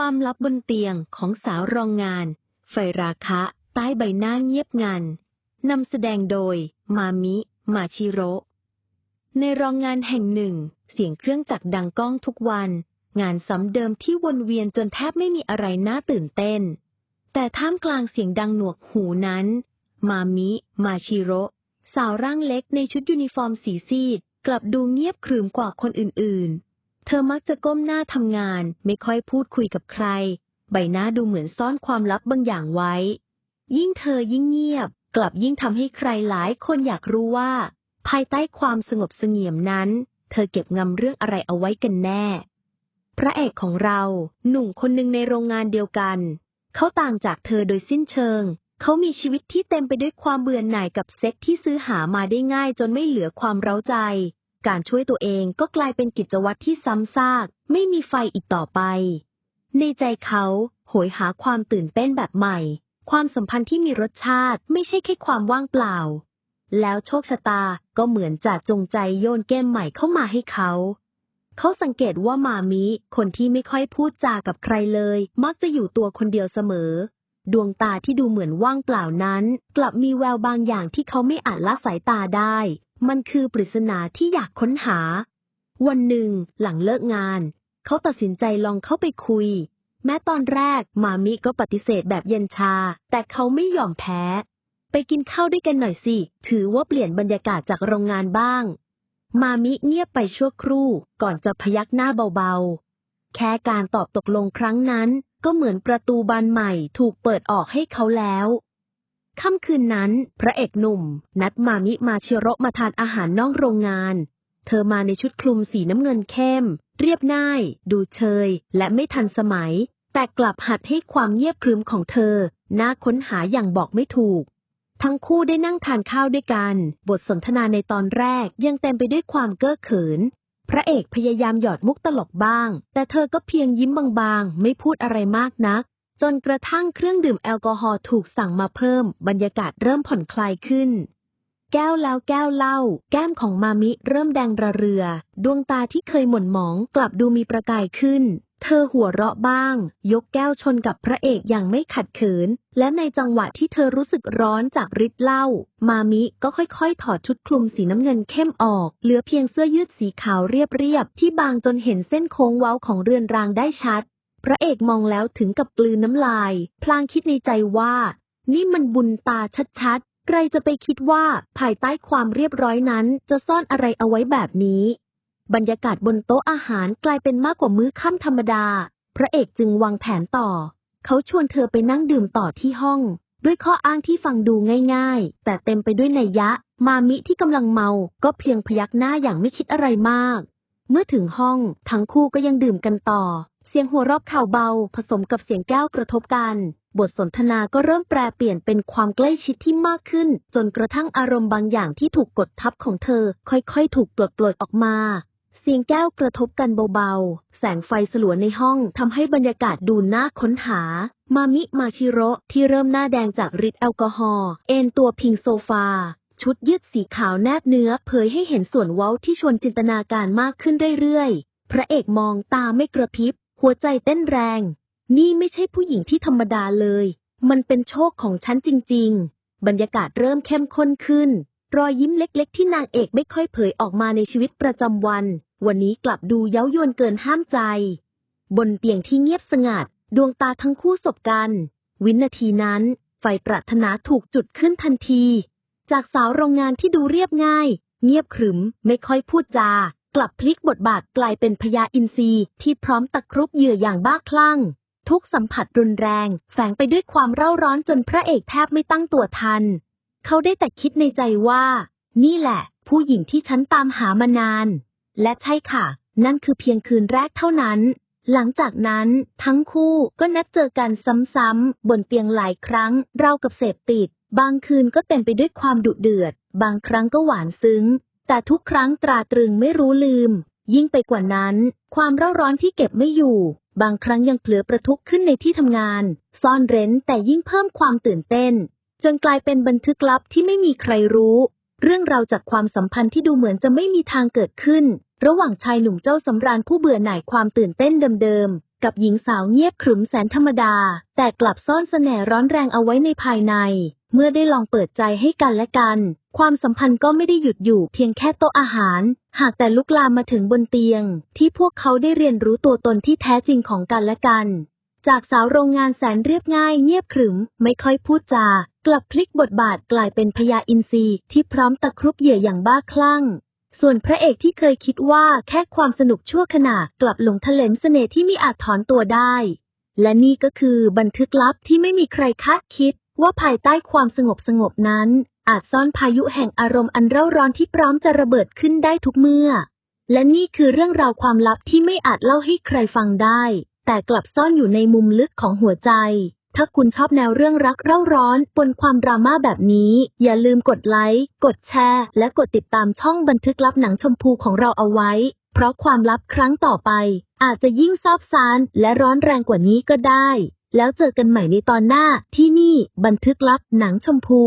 ความลับบนเตียงของสาวโรงงาน ไฟราคะ ใต้ใบหน้าเงียบงันนำแสดงโดย มามิ มาชิโรในโรงงานแห่งหนึ่ง เสียงเครื่องจักรดังก้องทุกวัน งานซ้ำเดิมที่วนเวียนจนแทบไม่มีอะไรน่าตื่นเต้น แต่ท่ามกลางเสียงดังหนวกหูนั้น มามิ มาชิโรสาวร่างเล็กในชุดยูนิฟอร์มสีซีด กลับดูเงียบขรึมกว่าคนอื่นๆ เธอมักจะก้มหน้าทำงาน ไม่ค่อยพูดคุยกับใคร ใบหน้าดูเหมือนซ่อนความลับบางอย่างไว้ ยิ่งเธอยิ่งเงียบ กลับยิ่งทำให้ใครหลายคนอยากรู้ว่า ภายใต้ความสงบเสงี่ยมนั้น เธอเก็บงำเรื่องอะไรเอาไว้กันแน่ พระเอกของเรา หนุ่มคนหนึ่งในโรงงานเดียวกัน เขาต่างจากเธอโดยสิ้นเชิง เขามีชีวิตที่เต็มไปด้วยความเบื่อหน่ายกับเซ็กที่ซื้อหามาได้ง่ายจนไม่เหลือความเร้าใจ การช่วยตัวเองก็กลายเป็นกิจวัตรที่ซ้ำซาก ไม่มีไฟอีกต่อไป ในใจเขาโหยหาความตื่นเต้นแบบใหม่ ความสัมพันธ์ที่มีรสชาติไม่ใช่แค่ความว่างเปล่า แล้วโชคชะตาก็เหมือนจะจงใจโยนเกมใหม่เข้ามาให้เขา เขาสังเกตว่ามามิ คนที่ไม่ค่อยพูดจากับใครเลย มักจะอยู่ตัวคนเดียวเสมอ ดวงตาที่ดูเหมือนว่างเปล่านั้น กลับมีแววบางอย่างที่เขาไม่อาจละสายตาได้ มันคือปริศนาที่อยากค้นหา วันหนึ่ง หลังเลิกงาน เขาตัดสินใจลองเข้าไปคุย แม้ตอนแรกมามิก็ปฏิเสธแบบเย็นชา แต่เขาไม่ยอมแพ้ ไปกินข้าวด้วยกันหน่อยสิ ถือว่าเปลี่ยนบรรยากาศจากโรงงานบ้าง มามิเงียบไปชั่วครู่ก่อนจะพยักหน้าเบาๆ แค่การตอบตกลงครั้งนั้น ก็เหมือนประตูบานใหม่ถูกเปิดออกให้เขาแล้ว ค่ำคืนนั้น พระเอกหนุ่ม นัดมามิมาเชิโรมาทานอาหารนอกโรงงาน เธอมาในชุดคลุมสีน้ำเงินเข้ม เรียบง่าย ดูเชย และไม่ทันสมัย แต่กลับหัดให้ความเงียบครึมของเธอ น่าค้นหาอย่างบอกไม่ถูก ทั้งคู่ได้นั่งทานข้าวด้วยกัน บทสนทนาในตอนแรกยังเต็มไปด้วยความเก้อเขิน พระเอกพยายามหยอดมุกตลกบ้าง แต่เธอก็เพียงยิ้มบางๆ ไม่พูดอะไรมากนัก จนกระทั่งเครื่องดื่มแอลกอฮอล์ถูกสั่งมาเพิ่ม บรรยากาศเริ่มผ่อนคลายขึ้น แก้วแล้วแก้วเล้าแก้มของมามิเริ่มแดงระเรือ ดวงตาที่เคยหม่นหมองกลับดูมีประกายขึ้น เธอหัวเราะบ้าง ยกแก้วชนกับพระเอกอย่างไม่ขัดเขิน และในจังหวะที่เธอรู้สึกร้อนจากฤทธิ์เหล้า มามิก็ค่อยๆ ถอดชุดคลุมสีน้ำเงินเข้มออก เหลือเพียงเสื้อยืดสีขาวเรียบๆที่บางจนเห็นเส้นโค้งเว้าของเรือนรางได้ชัด พระเอกมองแล้วถึงกับกลืนน้ำลาย พลางคิดในใจว่า นี่มันบุญตาชัดๆ ใครจะไปคิดว่าภายใต้ความเรียบร้อยนั้นจะซ่อนอะไรเอาไว้แบบนี้ บรรยากาศบนโต๊ะอาหารกลายเป็นมากกว่ามื้อค่ำธรรมดา พระเอกจึงวางแผนต่อ เขาชวนเธอไปนั่งดื่มต่อที่ห้อง ด้วยข้ออ้างที่ฟังดูง่าย ๆ แต่เต็มไปด้วยนัยยะ มามิที่กำลังเมา ก็เพียงพยักหน้าอย่างไม่คิดอะไรมาก เมื่อถึงห้องทั้งคู่ก็ยังดื่มกันต่อ สียงหัวเราะข่าวเบา ผสมกับเสียงแก้วกระทบกัน บทสนทนาก็เริ่มแปรเปลี่ยนเป็นความใกล้ชิดที่มากขึ้น จนกระทั่งอารมณ์บางอย่างที่ถูกกดทับของเธอ ค่อยๆ ถูกปลดปล่อยออกมา เสียงแก้วกระทบกันเบาๆ แสงไฟสลัวในห้องทำให้บรรยากาศดูน่าค้นหา มามิมาชิโร่ที่เริ่มหน้าแดงจากฤทธิ์แอลกอฮอล์เอนตัวพิงโซฟาชุดยืดสีขาวแนบเนื้อเผยให้เห็นส่วนเว้าที่ชวนจินตนาการมากขึ้นเรื่อยๆ พระเอกมองตาไม่กระพริบ หัวใจเต้นแรง นี่ไม่ใช่ผู้หญิงที่ธรรมดาเลย มันเป็นโชคของฉันจริง ๆ บรรยากาศเริ่มเข้มข้นขึ้น รอยยิ้มเล็ก ๆ ที่นางเอกไม่ค่อยเผยออกมาในชีวิตประจำวัน วันนี้กลับดูเย้ายวนเกินห้ามใจ บนเตียงที่เงียบสงัด ดวงตาทั้งคู่สบกัน วินาทีนั้น ไฟปรารถนาถูกจุดขึ้นทันที จากสาวโรงงานที่ดูเรียบง่าย เงียบขรึมไม่ค่อยพูดจา กลับพลิกบทบาทกลายเป็นพญาอินทรีที่พร้อมตะครุบเหยื่ออย่างบ้าคลั่ง ทุกสัมผัสรุนแรง แฝงไปด้วยความเร่าร้อนจนพระเอกแทบไม่ตั้งตัวทัน เขาได้แต่คิดในใจว่า นี่แหละ ผู้หญิงที่ฉันตามหามานาน และใช่ค่ะ นั่นคือเพียงคืนแรกเท่านั้น หลังจากนั้นทั้งคู่ก็นัดเจอกันซ้ำๆบนเตียงหลายครั้งราวกับเสพติด บางคืนก็เต็มไปด้วยความดุเดือด บางครั้งก็หวานซึ้ง แต่ทุกครั้งตราตรึงไม่รู้ลืม ยิ่งไปกว่านั้น ความเร่าร้อนที่เก็บไม่อยู่ บางครั้งยังเผลอประทุกขึ้นในที่ทำงาน ซ่อนเร้นแต่ยิ่งเพิ่มความตื่นเต้น จนกลายเป็นบันทึกลับที่ไม่มีใครรู้ เรื่องราวจากความสัมพันธ์ที่ดูเหมือนจะไม่มีทางเกิดขึ้น ระหว่างชายหนุ่มเจ้าสำราญผู้เบื่อหน่ายความตื่นเต้นเดิมๆกับหญิงสาวเงียบขรึมแสนธรรมดา แต่กลับซ่อนเสน่ห์ร้อนแรงเอาไว้ในภายใน เมื่อได้ลองเปิดใจให้กันและกัน ความสัมพันธ์ก็ไม่ได้หยุดอยู่เพียงแค่โต๊ะอาหาร หากแต่ลุกลามมาถึงบนเตียง ที่พวกเขาได้เรียนรู้ตัวตนที่แท้จริงของกันและกัน จากสาวโรงงานแสนเรียบง่ายเงียบขรึม ไม่ค่อยพูดจา กลับพลิกบทบาทกลายเป็นพญาอินทรีที่พร้อมตะครุบเหยื่ออย่างบ้าคลั่งส่วนพระเอกที่เคยคิดว่าแค่ความสนุกชั่วขณะกลับหลงทะเลมเสน่ห์ที่มีอาจถอนตัวได้ และนี่ก็คือบันทึกลับที่ไม่มีใครคาดคิด ว่าภายใต้ความสงบสงบนั้น อาจซ่อนพายุแห่งอารมณ์อันเร่าร้อนที่พร้อมจะระเบิดขึ้นได้ทุกเมื่อ และนี่คือเรื่องราวความลับที่ไม่อาจเล่าให้ใครฟังได้ แต่กลับซ่อนอยู่ในมุมลึกของหัวใจ ถ้าคุณชอบแนวเรื่องรักเร่าร้อนปนความดราม่าแบบนี้ อย่าลืมกดไลค์ กดแชร์ และกดติดตามช่องบันทึกลับหนังชมพูของเราเอาไว้ เพราะความลับครั้งต่อไป อาจจะยิ่งซาบซ่านและร้อนแรงกว่านี้ก็ได้ แล้วเจอกันใหม่ในตอนหน้าที่ บันทึกลับหนังชมพู